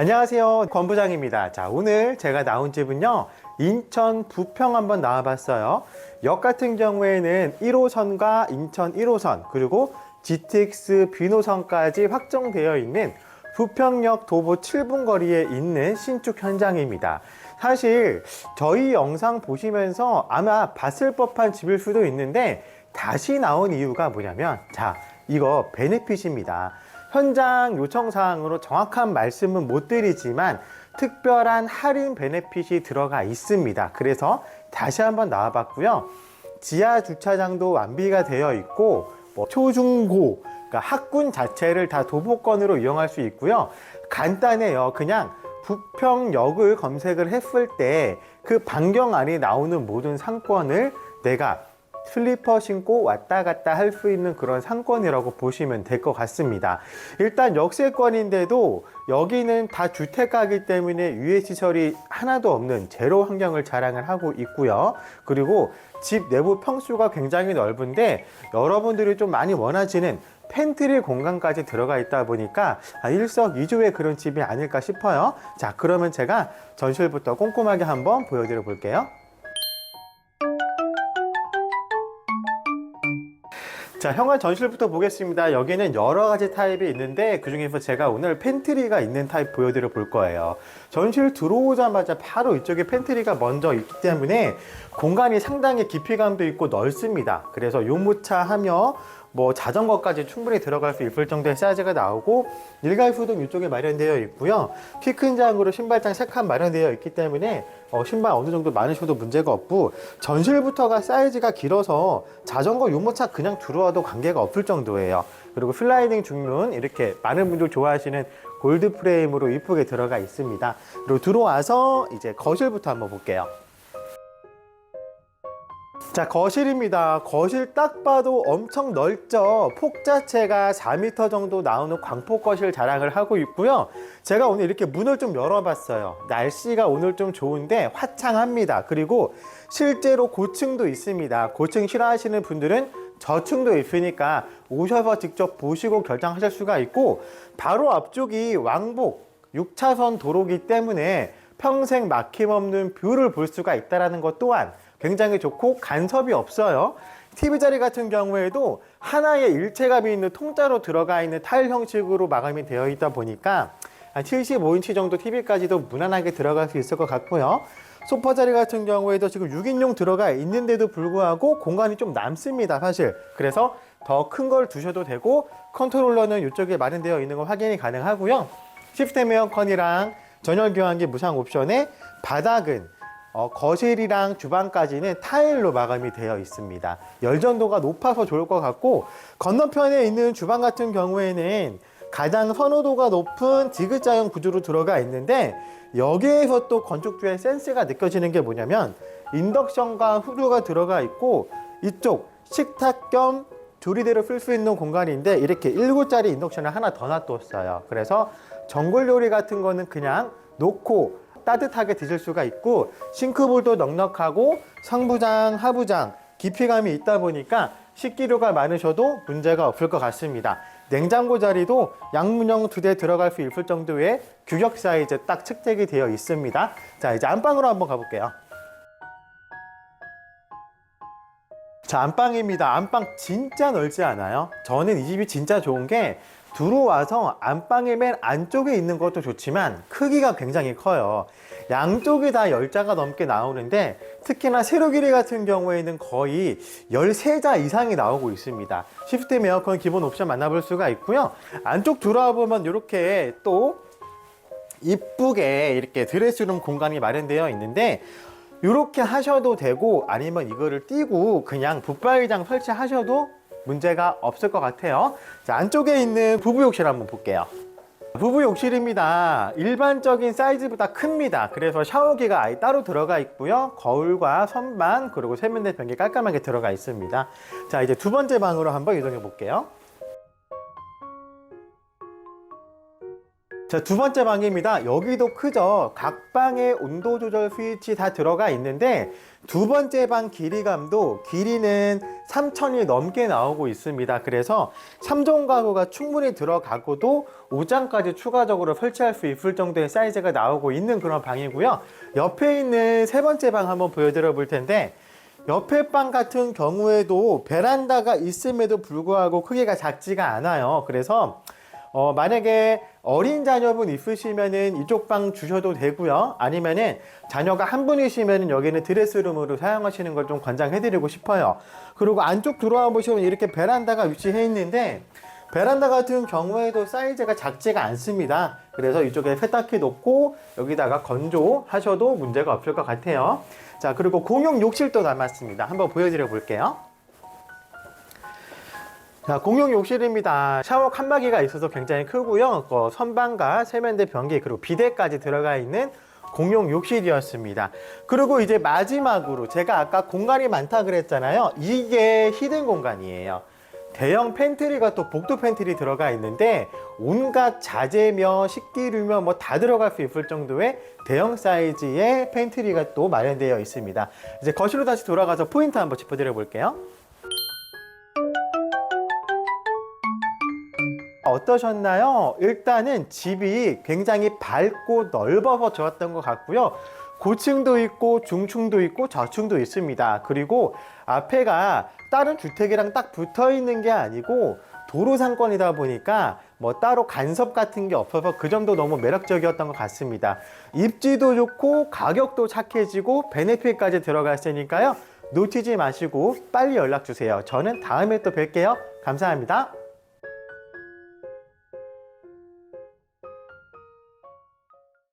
안녕하세요. 권부장입니다. 자, 오늘 제가 나온 집은요, 인천 부평 한번 나와봤어요. 역 같은 경우에는 1호선과 인천 1호선, 그리고 GTX 비노선까지 확정되어 있는 부평역 도보 7분 거리에 있는 신축 현장입니다. 사실 저희 영상 보시면서 아마 봤을 법한 집일 수도 있는데 다시 나온 이유가 뭐냐면 자 이거 베네핏입니다. 현장 요청 사항으로 정확한 말씀은 못 드리지만 특별한 할인 베네핏이 들어가 있습니다. 그래서 다시 한번 나와봤고요. 지하 주차장도 완비가 되어 있고 뭐 초중고 그러니까 학군 자체를 다 도보권으로 이용할 수 있고요. 간단해요. 그냥 부평역을 검색을 했을 때 그 반경 안에 나오는 모든 상권을 내가 슬리퍼 신고 왔다 갔다 할 수 있는 그런 상권이라고 보시면 될 것 같습니다. 일단 역세권인데도 여기는 다 주택가이기 때문에 유해 시설이 하나도 없는 제로 환경을 자랑을 하고 있고요. 그리고 집 내부 평수가 굉장히 넓은데 여러분들이 좀 많이 원하시는 팬트리 공간까지 들어가 있다 보니까 아, 일석이조의 그런 집이 아닐까 싶어요. 자, 그러면 제가 전실부터 꼼꼼하게 한번 보여드려 볼게요. 자, 형아 전실부터 보겠습니다. 여기는 여러 가지 타입이 있는데 그 중에서 제가 오늘 팬트리가 있는 타입 보여드려 볼 거예요. 전실 들어오자마자 바로 이쪽에 팬트리가 먼저 있기 때문에 공간이 상당히 깊이감도 있고 넓습니다. 그래서 유모차 하며 뭐 자전거까지 충분히 들어갈 수 있을 정도의 사이즈가 나오고 일괄수동 이쪽에 마련되어 있고요. 키 큰 장으로 신발장 세 칸 마련되어 있기 때문에 어, 신발 어느 정도 많으셔도 문제가 없고 전실부터가 사이즈가 길어서 자전거 유모차 그냥 들어와도 관계가 없을 정도예요. 그리고 슬라이딩 중문 이렇게 많은 분들 좋아하시는 골드 프레임으로 이쁘게 들어가 있습니다. 그리고 들어와서 이제 거실부터 한번 볼게요. 자 거실입니다. 거실 딱 봐도 엄청 넓죠. 폭 자체가 4m 정도 나오는 광폭 거실 자랑을 하고 있고요. 제가 오늘 이렇게 문을 좀 열어봤어요. 날씨가 오늘 좀 좋은데 화창합니다. 그리고 실제로 고층도 있습니다. 고층 싫어하시는 분들은 저층도 있으니까 오셔서 직접 보시고 결정하실 수가 있고 바로 앞쪽이 왕복 6차선 도로기 때문에 평생 막힘없는 뷰를 볼 수가 있다는 것 또한 굉장히 좋고 간섭이 없어요. TV 자리 같은 경우에도 하나의 일체감이 있는 통짜로 들어가 있는 타일 형식으로 마감이 되어 있다 보니까 한 75인치 정도 TV까지도 무난하게 들어갈 수 있을 것 같고요. 소파 자리 같은 경우에도 지금 6인용 들어가 있는데도 불구하고 공간이 좀 남습니다, 사실. 그래서 더 큰 걸 두셔도 되고 컨트롤러는 이쪽에 마련되어 있는 걸 확인이 가능하고요. 시스템 에어컨이랑 전열 교환기 무상 옵션에 바닥은 어, 거실이랑 주방까지는 타일로 마감이 되어 있습니다. 열전도가 높아서 좋을 것 같고 건너편에 있는 주방 같은 경우에는 가장 선호도가 높은 디귿자형 구조로 들어가 있는데 여기에서 또 건축주의 센스가 느껴지는 게 뭐냐면 인덕션과 후드가 들어가 있고 이쪽 식탁 겸 조리대로 쓸 수 있는 공간인데 이렇게 1구짜리 인덕션을 하나 더 놔뒀어요. 그래서 전골 요리 같은 거는 그냥 놓고 따뜻하게 드실 수가 있고 싱크볼도 넉넉하고 상부장, 하부장 깊이감이 있다 보니까 식기류가 많으셔도 문제가 없을 것 같습니다. 냉장고 자리도 양문형 두 대 들어갈 수 있을 정도의 규격 사이즈 딱 측정이 되어 있습니다. 자, 이제 안방으로 한번 가볼게요. 자, 안방입니다. 안방 진짜 넓지 않아요? 저는 이 집이 진짜 좋은 게 들어와서 안방의 맨 안쪽에 있는 것도 좋지만 크기가 굉장히 커요. 양쪽이 다 10자가 넘게 나오는데 특히나 세로 길이 같은 경우에는 거의 13자 이상이 나오고 있습니다. 시스템 에어컨 기본 옵션 만나볼 수가 있고요. 안쪽 들어와 보면 이렇게 또 이쁘게 이렇게 드레스룸 공간이 마련되어 있는데 이렇게 하셔도 되고 아니면 이거를 띄고 그냥 붙박이장 설치하셔도 문제가 없을 것 같아요. 자, 안쪽에 있는 부부 욕실 한번 볼게요. 부부 욕실입니다. 일반적인 사이즈보다 큽니다. 그래서 샤워기가 아예 따로 들어가 있고요. 거울과 선반 그리고 세면대 변기 깔끔하게 들어가 있습니다. 자, 이제 두 번째 방으로 한번 이동해 볼게요. 자, 두 번째 방입니다. 여기도 크죠? 각 방에 온도 조절 스위치 다 들어가 있는데 두 번째 방 길이감도 길이는 3천이 넘게 나오고 있습니다. 그래서 3종 가구가 충분히 들어가고도 5장까지 추가적으로 설치할 수 있을 정도의 사이즈가 나오고 있는 그런 방이고요. 옆에 있는 세 번째 방 한번 보여드려 볼 텐데 옆에 방 같은 경우에도 베란다가 있음에도 불구하고 크기가 작지가 않아요. 그래서 어, 만약에 어린 자녀분 있으시면은 이쪽 방 주셔도 되고요. 아니면은 자녀가 한 분이시면은 여기는 드레스룸으로 사용하시는 걸 좀 권장해드리고 싶어요. 그리고 안쪽 들어와 보시면 이렇게 베란다가 위치해 있는데 베란다 같은 경우에도 사이즈가 작지가 않습니다. 그래서 이쪽에 세탁기 놓고 여기다가 건조하셔도 문제가 없을 것 같아요. 자, 그리고 공용 욕실도 남았습니다. 한번 보여드려 볼게요. 자, 공용 욕실입니다. 샤워 칸막이가 있어서 굉장히 크고요. 어, 선반과 세면대 변기 그리고 비데까지 들어가 있는 공용 욕실이었습니다. 그리고 이제 마지막으로 제가 아까 공간이 많다 그랬잖아요. 이게 히든 공간이에요. 대형 팬트리가 또 복도 팬트리 들어가 있는데 온갖 자재며 식기류며 뭐 다 들어갈 수 있을 정도의 대형 사이즈의 팬트리가 또 마련되어 있습니다. 이제 거실로 다시 돌아가서 포인트 한번 짚어드려 볼게요. 어떠셨나요? 일단은 집이 굉장히 밝고 넓어서 좋았던 것 같고요. 고층도 있고 중층도 있고 저층도 있습니다. 그리고 앞에가 다른 주택이랑 딱 붙어 있는 게 아니고 도로 상권이다 보니까 뭐 따로 간섭 같은 게 없어서 그 점도 너무 매력적이었던 것 같습니다. 입지도 좋고 가격도 착해지고 베네핏까지 들어갔으니까요. 놓치지 마시고 빨리 연락 주세요. 저는 다음에 또 뵐게요. 감사합니다.